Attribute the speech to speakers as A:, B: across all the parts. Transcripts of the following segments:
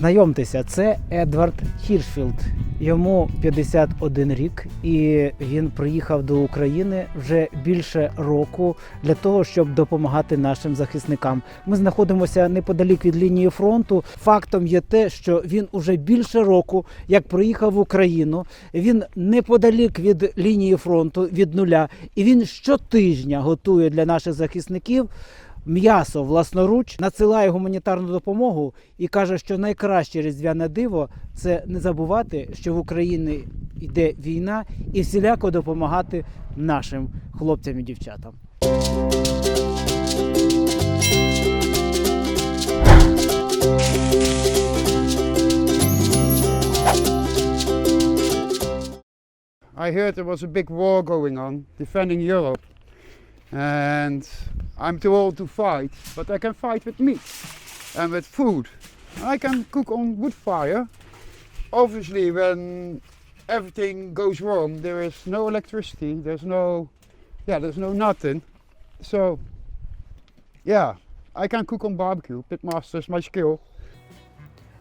A: Знайомтеся, це Едвард Хіршфілд. Йому 51 рік, і він приїхав до України вже більше року для того, щоб допомагати нашим захисникам. Ми знаходимося неподалік від лінії фронту. Фактом є те, що він уже більше року, як приїхав в Україну. Він неподалік від лінії фронту від нуля, і він щотижня готує для наших захисників м'ясо власноруч, надсилає гуманітарну допомогу і каже, що найкраще різдвяне диво це не забувати, що в Україні йде війна, і всіляко допомагати нашим хлопцям і дівчатам.
B: I heard there was a big war going on defending Europe. And I'm too old to fight, but I can fight with meat and with food. I can cook on wood fire. Obviously, when everything goes wrong, there is no electricity, there's no, yeah, there's no nothing. So, yeah, I can cook on barbecue. Pitmaster is my skill.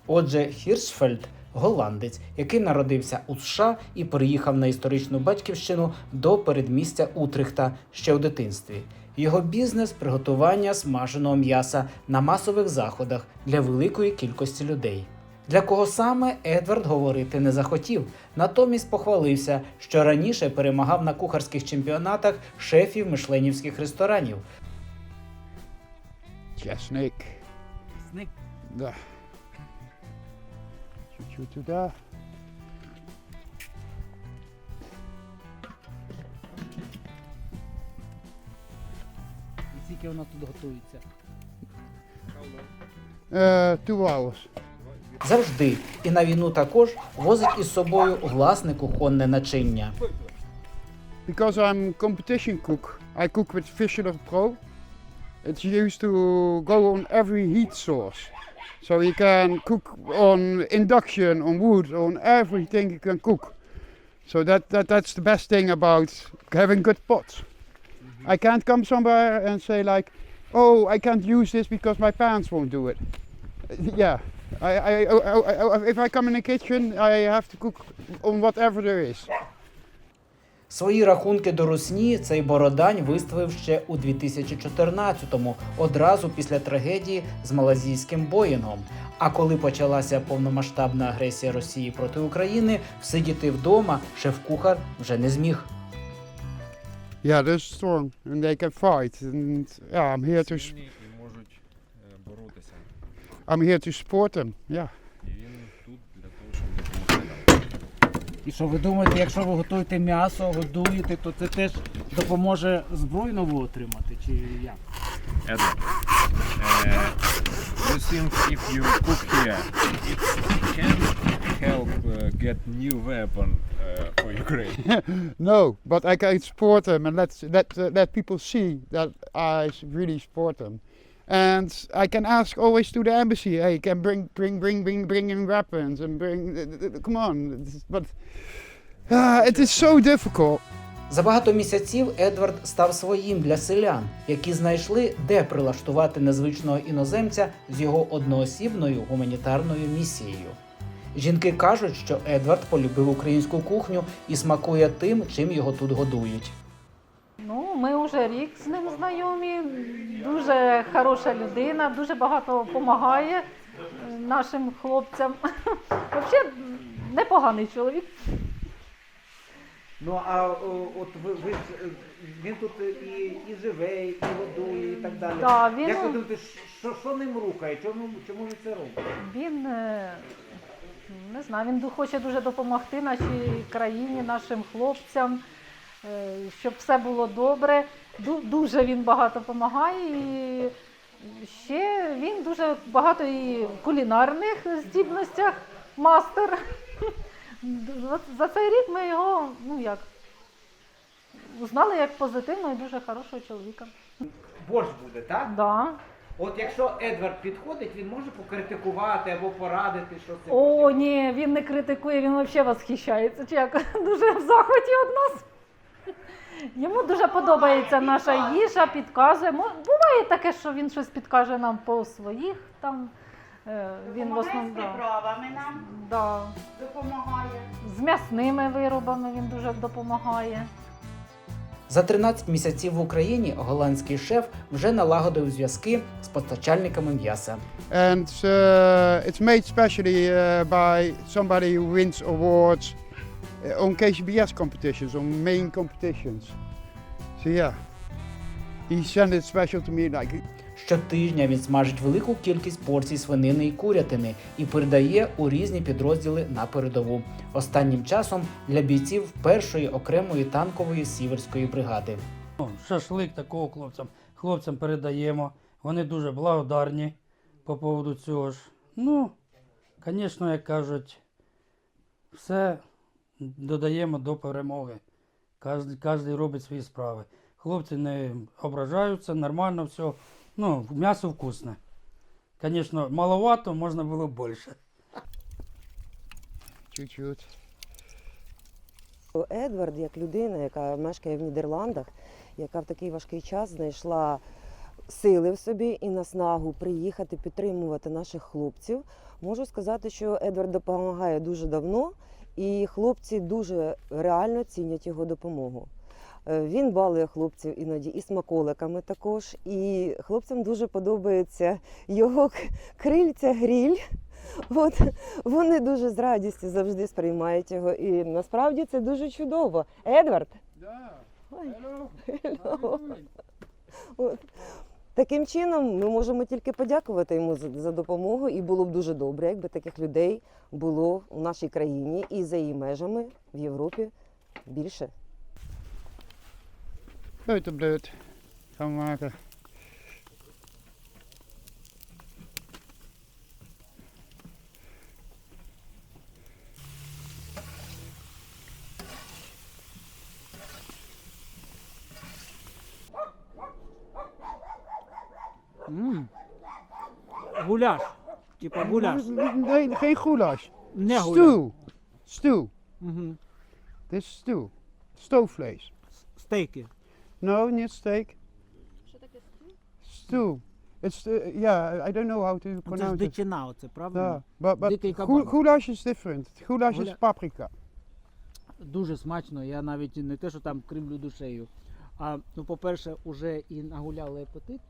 A: Отже, Хіршфельд голландець, який народився у США і переїхав на історичну батьківщину до передмістя Утрихта ще у дитинстві. Його бізнес приготування смаженого м'яса на масових заходах для великої кількості людей. Для кого саме Едвард говорити не захотів, натомість похвалився, що раніше перемагав на кухарських чемпіонатах шефів мишленівських ресторанів.
B: Yeah, snake. Да. Чуть-чуть туда.
A: Скільки вона тут готується?
B: Uh, two hours.
A: Завжди і на війну також возить із собою власне кухонне начиння.
B: Because I'm competition cook, I cook with Fisher Pro. It's used to go on every heat source. So you can cook on induction, on wood, on everything you can cook. So that, that that's the best thing about having good pots. I can't come somewhere and say like, oh, I can't use this because my parents won't do it. Yeah, I, I, I, I, if I come in the kitchen, I have to cook on whatever there is.
A: Свої рахунки до русні цей бородань виставив ще у 2014-му, одразу після трагедії з малазійським Боїнгом. А коли почалася повномасштабна агресія Росії проти України, всидіти вдома шеф-кухар вже не зміг.
B: Yeah, they're strong and they can fight. And yeah, I'm here to
C: сильні і можуть е, боротися.
B: I'm here to support them. Yeah.
C: І він тут для того, щоб допомогти нам.
A: І що ви думаєте, якщо ви готуєте м'ясо, годуєте, то це теж допоможе зброю нову отримати? Чи як?
C: Едвард, е, you think if you cook here, it can help uh, get new weapon uh, for Ukraine?
B: No, but I can support them and let let uh, let people see that I really support them. And I can ask always to the embassy, hey, can bring bring bring bring bring in weapons and bring. uh, Come on, but uh, it is so difficult.
A: За багато місяців Едвард став своїм для селян, які знайшли, де прилаштувати незвичного іноземця з його одноосібною гуманітарною місією. Жінки кажуть, що Едвард полюбив українську кухню і смакує тим, чим його тут годують.
D: Ну, ми вже рік з ним знайомі. Дуже хороша людина, дуже багато допомагає е, нашим хлопцям. Взагалі непоганий чоловік.
A: Ну а от ви, ви він тут і, і живе, і годує, і так далі.
D: Да, він-
A: Як ви думаєте, що, що ним рухає? Чому, чому він це робить?
D: Він е, не знаю, він хоче дуже допомогти нашій країні, нашим хлопцям, е, щоб все було добре. Дуже він багато допомагає. І ще він дуже багато і в кулінарних здібностях мастер. За- цей рік ми його, ну як, узнали як позитивного і дуже хорошого чоловіка.
A: Борщ буде, так?
D: Да.
A: От якщо Едвард підходить, він може покритикувати або порадити, що це.
D: О, ні, він не критикує, він взагалі восхищається. Чи як? Дуже в захваті від нас. Йому дуже подобається наша їжа, підказує. Буває таке, що він щось підкаже нам по своїх там Е, Він в основному да,
E: справами нам
D: да,
E: допомагає.
D: з м'ясними виробами він дуже допомагає.
A: За 13 місяців в Україні голландський шеф вже налагодив зв'язки з постачальниками м'яса.
B: And uh, it's made specially uh, by somebody who wins awards uh, on KCBS competitions, on main competitions. So yeah, he sent it special to me like
A: Щотижня він смажить велику кількість порцій свинини і курятини і передає у різні підрозділи на передову. Останнім часом для бійців першої окремої танкової сіверської бригади.
F: Ну, Шашлик такого хлопцям. Хлопцям передаємо. Вони дуже благодарні по поводу цього ж. Ну, звісно, як кажуть, все додаємо до перемоги. Кожен, кожен робить свої справи. Хлопці не ображаються, нормально все. Ну, м'ясо вкусне. Звісно, маловато, можна було більше.
B: chut
G: Едвард, як людина, яка мешкає в Нідерландах, яка в такий важкий час знайшла сили в собі і наснагу приїхати підтримувати наших хлопців. Можу сказати, що Едвард допомагає дуже давно, і хлопці дуже реально цінять його допомогу. Е, Він балує хлопців іноді і смаколиками також. І хлопцям дуже подобається його крильця гріль. От вони дуже з радістю завжди сприймають його. І насправді це дуже чудово. Едвард, Ой. Hello. От. Таким чином ми можемо тільки подякувати йому за, за допомогу, і було б дуже добре, якби таких людей було у нашій країні і за її межами в Європі більше.
B: uit de beurt gaan maken.
A: Mm. Goulash.
B: Type eh, goulash.
A: Nee,
B: geen goulash.
A: Nee, Stoel.
B: Dit mhm. is stoel. Stoofvlees.
A: Steken.
B: No, niet steak. Stew. It's uh, yeah. I don't know how to pronounce it.
A: дичина, оце, правильно?
B: Yeah, but but gou- goulash is different. Goulash is paprika.
A: Дуже смачно. Я навіть не те, що там кремлю душею. А ну, по-перше, уже і нагуляли апетит.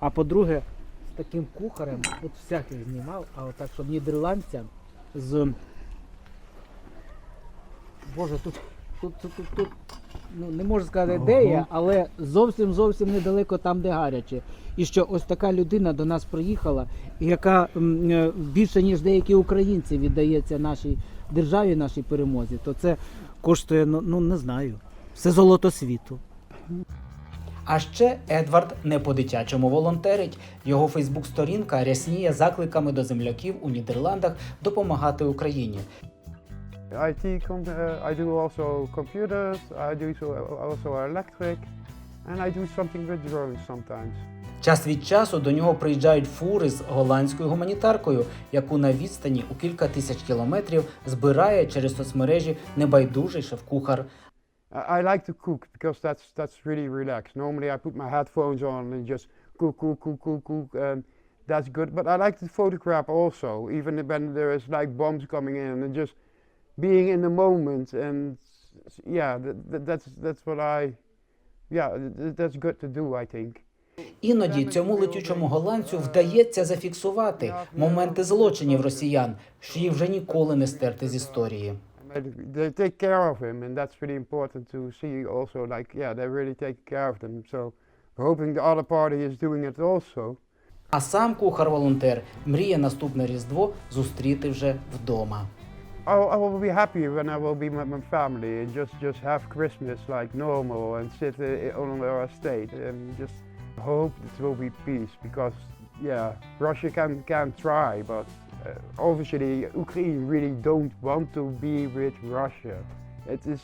A: А по-друге, з таким кухарем, от всяких знімав, а отак, щоб нідерландцям з. Боже, тут, тут, тут, тут, тут ну, не можу сказати, де я, але зовсім зовсім недалеко там, де гаряче. І що ось така людина до нас приїхала, яка е, більше, ніж деякі українці віддається нашій державі, нашій перемозі, то це коштує, ну, ну не знаю, все золото світу. А ще Едвард не по-дитячому волонтерить. Його Фейсбук-сторінка рясніє закликами до земляків у Нідерландах допомагати Україні.
B: IT, com- uh, I do also computers. I do so also electric, and I do something with drones sometimes.
A: Час від часу до нього приїжджають фури з голландською гуманітаркою, яку на відстані у кілька тисяч кілометрів збирає через соцмережі небайдужий шеф-кухар.
B: I, like to cook because that's that's really relaxed. Normally, I put my headphones on and just cook, cook, cook, cook, cook, and that's good. But I like to photograph also, even when there is like bombs coming in, and just being in the moment. And s- yeah, that, that, that's that's what I, yeah, th- that's good to do. I think.
A: Іноді цьому летючому голландцю вдається зафіксувати моменти злочинів росіян, що їх вже ніколи не стерти з історії.
B: And They take care of him, and that's really important to see. Also, like yeah, they're really taking care of them. So, hoping the other party is doing it also.
A: А сам кухар-волонтер мріє наступне різдво зустріти вже вдома.
B: I, will be happy when I will be with my family and just, just have Christmas like normal and sit on our estate and just hope it will be peace because yeah, Russia can can try, but uh, obviously Ukraine really don't want to be with Russia. It is,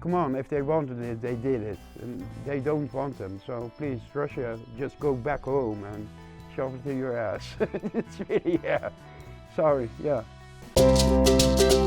B: come on, if they wanted it, they did it, and they don't want them. So please, Russia, just go back home and shove it to your ass. it's really yeah. Sorry, yeah. Música